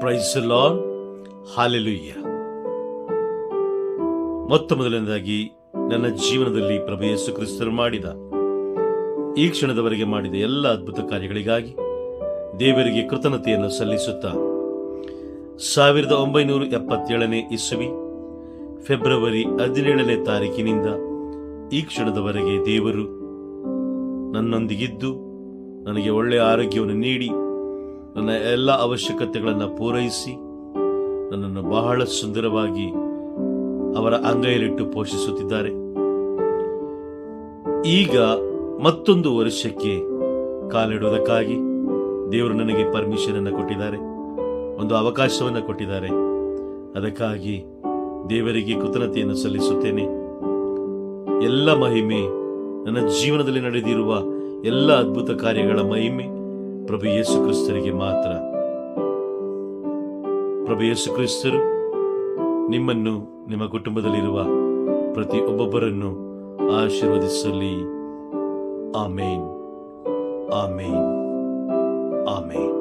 Price lawn hallelujah ಮೊತ್ತ ಮೊದಲನೇದಾಗಿ ನನ್ನ ಜೀವನದಲ್ಲಿ ಪ್ರಭು ಕ್ರಿಸ್ತರು ಮಾಡಿದ ಈ ಕ್ಷಣದವರೆಗೆ ಮಾಡಿದ ಎಲ್ಲ ಅದ್ಭುತ ಕಾರ್ಯಗಳಿಗಾಗಿ ದೇವರಿಗೆ ಕೃತಜ್ಞತೆಯನ್ನು ಸಲ್ಲಿಸುತ್ತಾ ಸಾವಿರದ ಒಂಬೈನೂರ ಎಪ್ಪತ್ತೇಳನೇ ಇಸುವಿ ಫೆಬ್ರವರಿ ಹದಿನೇಳನೇ ತಾರೀಕಿನಿಂದ ಈ ಕ್ಷಣದವರೆಗೆ ದೇವರು ನನ್ನೊಂದಿಗಿದ್ದು ನನಗೆ ಒಳ್ಳೆಯ ಆರೋಗ್ಯವನ್ನು ನೀಡಿ ನನ್ನ ಎಲ್ಲ ಅವಶ್ಯಕತೆಗಳನ್ನು ಪೂರೈಸಿ, ನನ್ನನ್ನು ಬಹಳ ಸುಂದರವಾಗಿ ಅವರ ಅಂಗೈಯಲ್ಲಿಟ್ಟು ಪೋಷಿಸುತ್ತಿದ್ದಾರೆ. ಈಗ ಮತ್ತೊಂದು ವರ್ಷಕ್ಕೆ ಕಾಲಿಡುವುದಕ್ಕಾಗಿ ದೇವರು ನನಗೆ ಪರ್ಮಿಷನ್ ಅನ್ನು ಕೊಟ್ಟಿದ್ದಾರೆ. ಒಂದು ಅವಕಾಶವನ್ನು ಕೊಟ್ಟಿದ್ದಾರೆ. ಅದಕ್ಕಾಗಿ ದೇವರಿಗೆ ಕೃತಜ್ಞತೆಯನ್ನು ಸಲ್ಲಿಸುತ್ತೇನೆ. ಎಲ್ಲ ಮಹಿಮೆ ನನ್ನ ಜೀವನದಲ್ಲಿ ನಡೆದಿರುವ ಎಲ್ಲ ಅದ್ಭುತ ಕಾರ್ಯಗಳ ಮಹಿಮೆ. ಪ್ರಭು ಯೇಸು ಕ್ರಿಸ್ತರಿಗೆ ಮಾತ್ರ. ಪ್ರಭು ಯೇಸು ಕ್ರಿಸ್ತರು ನಿಮ್ಮನ್ನು ನಿಮ್ಮ ಕುಟುಂಬದಲ್ಲಿರುವ ಪ್ರತಿ ಒಬ್ಬೊಬ್ಬರನ್ನು ಆಶೀರ್ವದಿಸಲಿ. ಆಮೇನ್. ಆಮೇನ್. ಆಮೇನ್.